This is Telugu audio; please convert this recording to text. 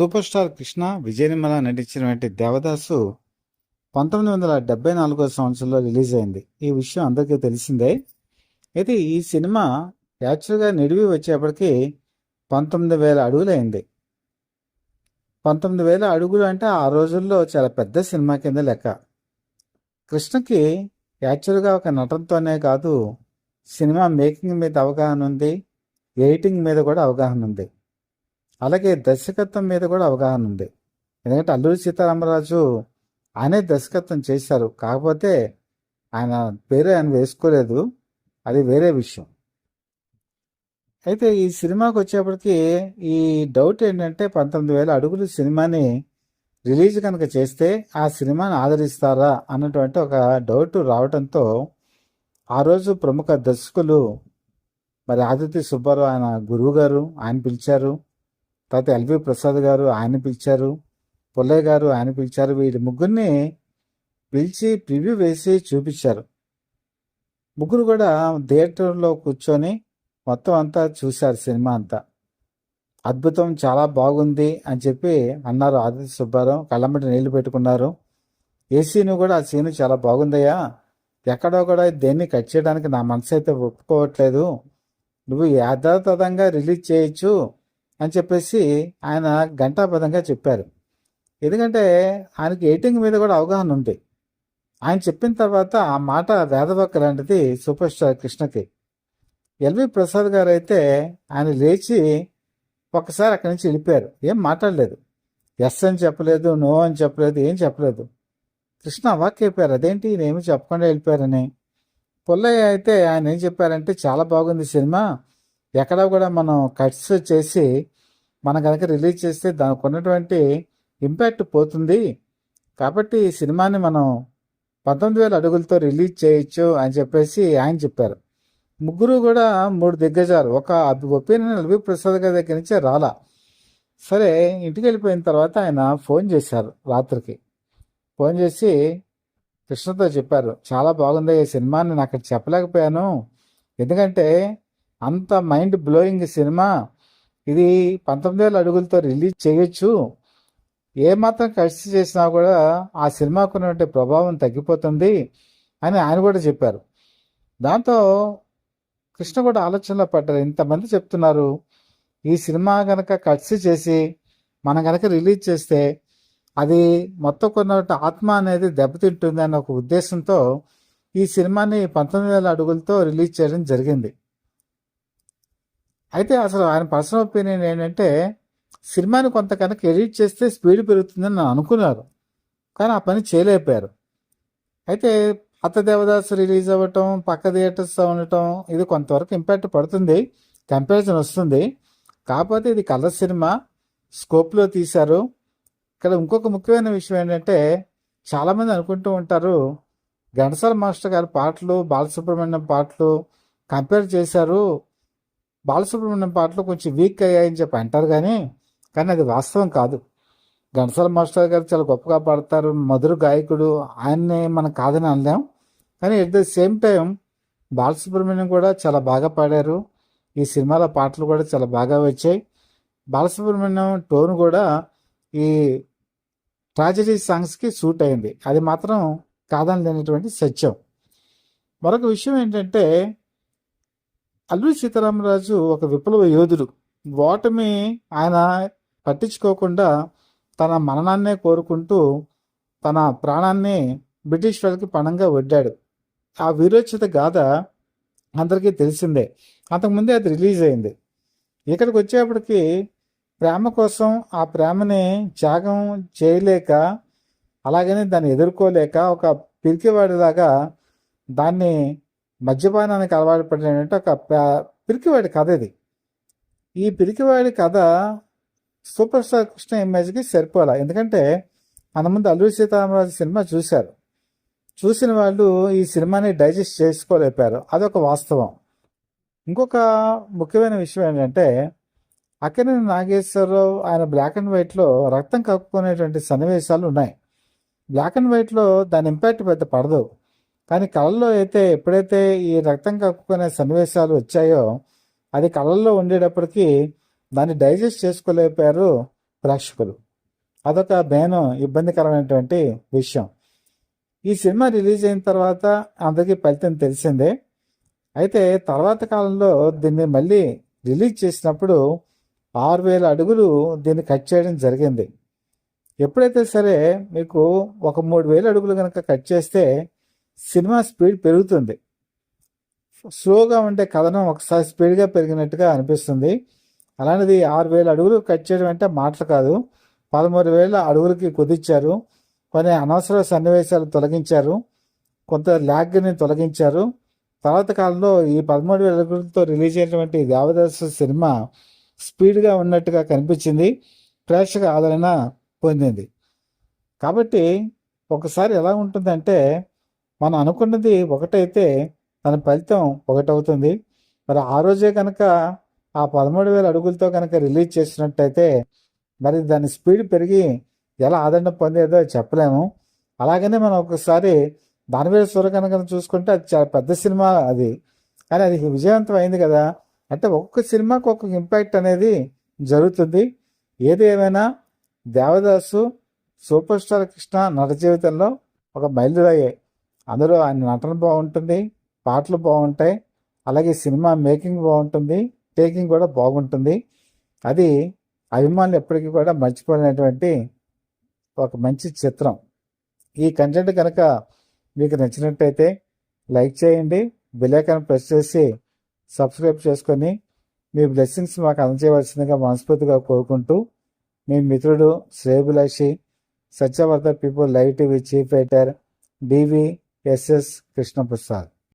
సూపర్ స్టార్ కృష్ణ విజయనిర్మల నటించినటువంటి దేవదాసు పంతొమ్మిది వందల డెబ్బై నాలుగో సంవత్సరంలో రిలీజ్ అయింది. ఈ విషయం అందరికీ తెలిసిందే. అయితే ఈ సినిమా యాక్చువల్గా నిడివి వచ్చేప్పటికి పంతొమ్మిది వేల అడుగులైంది పంతొమ్మిది వేల అడుగులు అంటే ఆ రోజుల్లో చాలా పెద్ద సినిమా కింద లెక్క. కృష్ణకి యాక్చువల్గా ఒక నటనతోనే కాదు సినిమా మేకింగ్ మీద అవగాహన ఉంది ఎడిటింగ్ మీద కూడా అవగాహన ఉంది. అలాగే దర్శకత్వం మీద కూడా అవగాహన ఉంది. ఎందుకంటే అల్లూరి సీతారామరాజు ఆయనే దర్శకత్వం చేశారు. కాకపోతే ఆయన పేరు ఆయన వేసుకోలేదు. అది వేరే విషయం. అయితే ఈ సినిమాకి వచ్చేప్పటికి ఈ డౌట్ ఏంటంటే పంతొమ్మిది వేల అడుగులు సినిమాని రిలీజ్ కనుక చేస్తే ఆ సినిమాని ఆదరిస్తారా అన్నటువంటి ఒక డౌట్ రావడంతో ఆ రోజు ప్రముఖ దర్శకులు మరి ఆదిత్య సుబ్బారావు ఆయన గురువు గారు ఆయన పిలిచారు. తర్వాత ఎల్వి ప్రసాద్ గారు ఆయన పిలిచారు పుల్లయ్య గారు ఆయన పిలిచారు వీరి ముగ్గురిని పిలిచి ప్రివ్యూ వేసి చూపించారు. ముగ్గురు కూడా థియేటర్లో కూర్చొని మొత్తం అంతా చూశారు సినిమా అంతా. అద్భుతం చాలా బాగుంది అని చెప్పి అన్నారు ఆదిత్య సుబ్బారావు. కళ్ళమ్మటి నీళ్ళు పెట్టుకున్నారు. ఏ సీను కూడా ఆ సీను చాలా బాగుందయ్యా. ఎక్కడో కూడా దేన్ని కట్ చేయడానికి నా మనసు అయితే ఒప్పుకోవట్లేదు. నువ్వు యథాతథంగా రిలీజ్ చేయొచ్చు. అని చెప్పేసి ఆయన ఘంటాపదంగా చెప్పారు. ఎందుకంటే ఆయనకి ఎయిటింగ్ మీద కూడా అవగాహన ఉంది. ఆయన చెప్పిన తర్వాత ఆ మాట వేదవక్క లాంటిది సూపర్ స్టార్ కృష్ణకి. ఎల్వి ప్రసాద్ గారు అయితే ఆయన లేచి ఒక్కసారి అక్కడి నుంచి వెళ్ళిపోయారు. ఏం మాట్లాడలేదు. ఎస్ అని చెప్పలేదు నో అని చెప్పలేదు ఏం చెప్పలేదు. కృష్ణ అవాక్ అయిపోయారు అదేంటి? నేమి చెప్పకుండా వెళ్ళిపోయారని. పుల్లయ్య అయితే ఆయన ఏం చెప్పారంటే చాలా బాగుంది సినిమా. ఎక్కడ కూడా మనం కట్స్ చేసి మనం కనుక రిలీజ్ చేస్తే దానికి ఉన్నటువంటి ఇంపాక్ట్ పోతుంది. కాబట్టి ఈ సినిమాని మనం పంతొమ్మిది వేల అడుగులతో రిలీజ్ చేయొచ్చు అని చెప్పేసి ఆయన చెప్పారు. ముగ్గురు కూడా మూడు దిగ్గజాలు. ఒక ఒపీనియన్ ఎల్వి ప్రసాద్ గారి దగ్గర నుంచే రాలా. సరే ఇంటికి వెళ్ళిపోయిన తర్వాత ఆయన ఫోన్ చేశారు రాత్రికి. ఫోన్ చేసి కృష్ణతో చెప్పారు చాలా బాగుంది ఈ సినిమాని నాకు అక్కడ చెప్పలేకపోయాను. ఎందుకంటే అంత మైండ్ బ్లోయింగ్ సినిమా. ఇది పంతొమ్మిది వేల అడుగులతో రిలీజ్ చేయొచ్చు. ఏమాత్రం ఖర్చు చేసినా కూడా ఆ సినిమాకు ఉన్నటువంటి ప్రభావం తగ్గిపోతుంది అని ఆయన కూడా చెప్పారు. దాంతో కృష్ణ కూడా ఆలోచనలో పడ్డారు. ఇంతమంది చెప్తున్నారు ఈ సినిమా కనుక కట్స్ చేసి మనం కనుక రిలీజ్ చేస్తే అది మొత్తం కొన్న ఆత్మ అనేది దెబ్బతింటుంది అన్న ఒక ఉద్దేశంతో ఈ సినిమాని పంతొమ్మిది వేల అడుగులతో రిలీజ్ చేయడం జరిగింది. అయితే అసలు ఆయన పర్సనల్ ఒపీనియన్ ఏంటంటే సినిమాని కొంత కనుక ఎడిట్ చేస్తే స్పీడ్ పెరుగుతుందని నేను అనుకున్నారు. కానీ ఆ పని చేయలేకపోయారు. అయితే అత్త దేవదాస్ రిలీజ్ అవ్వటం పక్క థియేటర్స్ ఉండటం ఇది కొంతవరకు ఇంపాక్ట్ పడుతుంది కంపారిజన్ వస్తుంది. కాకపోతే ఇది కలర్ సినిమా స్కోప్లో తీశారు. ఇక్కడ ఇంకొక ముఖ్యమైన విషయం ఏంటంటే చాలామంది అనుకుంటూ ఉంటారు ఘంటసాల మాస్టర్ గారి పాటలు బాలసుబ్రహ్మణ్యం పాటలు కంపేర్ చేశారు బాలసుబ్రహ్మణ్యం పాటలు కొంచెం వీక్ అయ్యాయని చెప్పి అంటారు కానీ కానీ అది వాస్తవం కాదు. ఘంటసాల మాస్టర్ గారు చాలా గొప్పగా పాడతారు. మధుర గాయకుడు. ఆయన్ని మనం కాదని అనలేం. కానీ at the same time Balasubrahmanyam కూడా చాలా బాగా పాడారు. ఈ సినిమాలో పాటలు కూడా చాలా బాగా వచ్చాయి. బాలసుబ్రహ్మణ్యం టోన్ కూడా ఈ ట్రాజడీ సాంగ్స్కి సూట్ అయింది. అది మాత్రం కాదని లేనటువంటి సత్యం. మరొక విషయం ఏంటంటే అల్లూరి సీతారామరాజు ఒక విప్లవ యోధుడు. ఓటమి ఆయన పట్టించుకోకుండా తన మరణాన్నే కోరుకుంటూ తన ప్రాణాన్ని బ్రిటిష్ వాళ్ళకి పణంగా వడ్డాడు. ఆ వీరోచిత గాథ అందరికీ తెలిసిందే. అంతకుముందే అది రిలీజ్ అయింది. ఇక్కడికి వచ్చేప్పటికి ప్రేమ కోసం ఆ ప్రేమని త్యాగం చేయలేక అలాగని దాన్ని ఎదుర్కోలేక ఒక పిరికివాడిలాగా దాన్ని మద్యపానానికి అలవాటు పడినటువంటి ఒక పిరికివాడి కథ ఇది. ఈ పిరికివాడి కథ సూపర్ స్టార్ కృష్ణ ఇమేజ్కి సరిపోలే. ఎందుకంటే మన ముందు అల్లూరి సీతారామరాజు సినిమా చూశారు. చూసిన వాళ్ళు ఈ సినిమాని డైజెస్ట్ చేసుకోలేపారు. అదొక వాస్తవం. ఇంకొక ముఖ్యమైన విషయం ఏంటంటే అక్కినేని నాగేశ్వరరావు ఆయన బ్లాక్ అండ్ వైట్లో రక్తం కక్కుకునేటువంటి సన్నివేశాలు ఉన్నాయి. బ్లాక్ అండ్ వైట్లో దాని ఇంపాక్ట్ పెద్ద పడదు. కానీ కళల్లో అయితే ఎప్పుడైతే ఈ రక్తం కక్కుకునే సన్నివేశాలు వచ్చాయో అది కళల్లో ఉండేటప్పటికీ దాన్ని డైజెస్ట్ చేసుకోలేకపోయారు ప్రేక్షకులు. అదొక మెయిన్ ఇబ్బందికరమైనటువంటి విషయం. ఈ సినిమా రిలీజ్ అయిన తర్వాత అందరికీ ఫలితం తెలిసిందే. అయితే తర్వాత కాలంలో దీన్ని మళ్ళీ రిలీజ్ చేసినప్పుడు ఆరు వేల అడుగులు దీన్ని కట్ చేయడం జరిగింది. ఎప్పుడైతే సరే మీకు ఒక మూడు వేల అడుగులు కనుక కట్ చేస్తే సినిమా స్పీడ్ పెరుగుతుంది. స్లోగా ఉండే కథనం ఒకసారి స్పీడ్గా పెరిగినట్టుగా అనిపిస్తుంది. అలాంటిది ఆరు వేల అడుగులు కట్ చేయడం అంటే మాటలు కాదు. పదమూడు వేల అడుగులకి కుదించారు కొన్ని అనవసర సన్నివేశాలు తొలగించారు. కొంత ల్యాగ్ని తొలగించారు. తర్వాత కాలంలో ఈ పదమూడు వేల అడుగులతో రిలీజ్ అయినటువంటి దేవదాసు సినిమా స్పీడ్గా ఉన్నట్టుగా కనిపించింది. ప్రేక్షక ఆదరణ పొందింది. కాబట్టి ఒకసారి ఎలా ఉంటుందంటే మనం అనుకున్నది ఒకటైతే తన ఫలితం ఒకటవుతుంది. మరి ఆ రోజే కనుక ఆ పదమూడు వేల అడుగులతో కనుక రిలీజ్ చేసినట్టయితే మరి దాని స్పీడ్ పెరిగి ఎలా ఆదరణ పొందేదో చెప్పలేము. అలాగనే మనం ఒకసారి దానివేల సూర కనుక చూసుకుంటే అది చాలా పెద్ద సినిమా అది. కానీ అది విజయవంతం అయింది కదా. అంటే ఒక్కొక్క సినిమాకు ఒక్కొక్క ఇంపాక్ట్ అనేది జరుగుతుంది. ఏది ఏమైనా దేవదాసు సూపర్ స్టార్ కృష్ణ నట జీవితంలో ఒక మైలురాయే. అందులో ఆయన నటన బాగుంటుంది పాటలు బాగుంటాయి అలాగే సినిమా మేకింగ్ బాగుంటుంది టేకింగ్ కూడా బాగుంటుంది. అది అభిమానులు ఎప్పటికీ కూడా మర్చిపోలేనటువంటి ఒక మంచి చిత్రం. ఈ కంటెంట్ కనుక మీకు నచ్చినట్టయితే లైక్ చేయండి బిలేకన్ ప్రెస్ చేసి సబ్స్క్రైబ్ చేసుకొని మీ బ్లెస్సింగ్స్ మాకు అందజేయవలసిందిగా మనస్ఫూర్తిగా కోరుకుంటూ మీ మిత్రుడు శ్రేయభిలాషి Satyavardha people live TV chief editor DV SS Krishnaprasad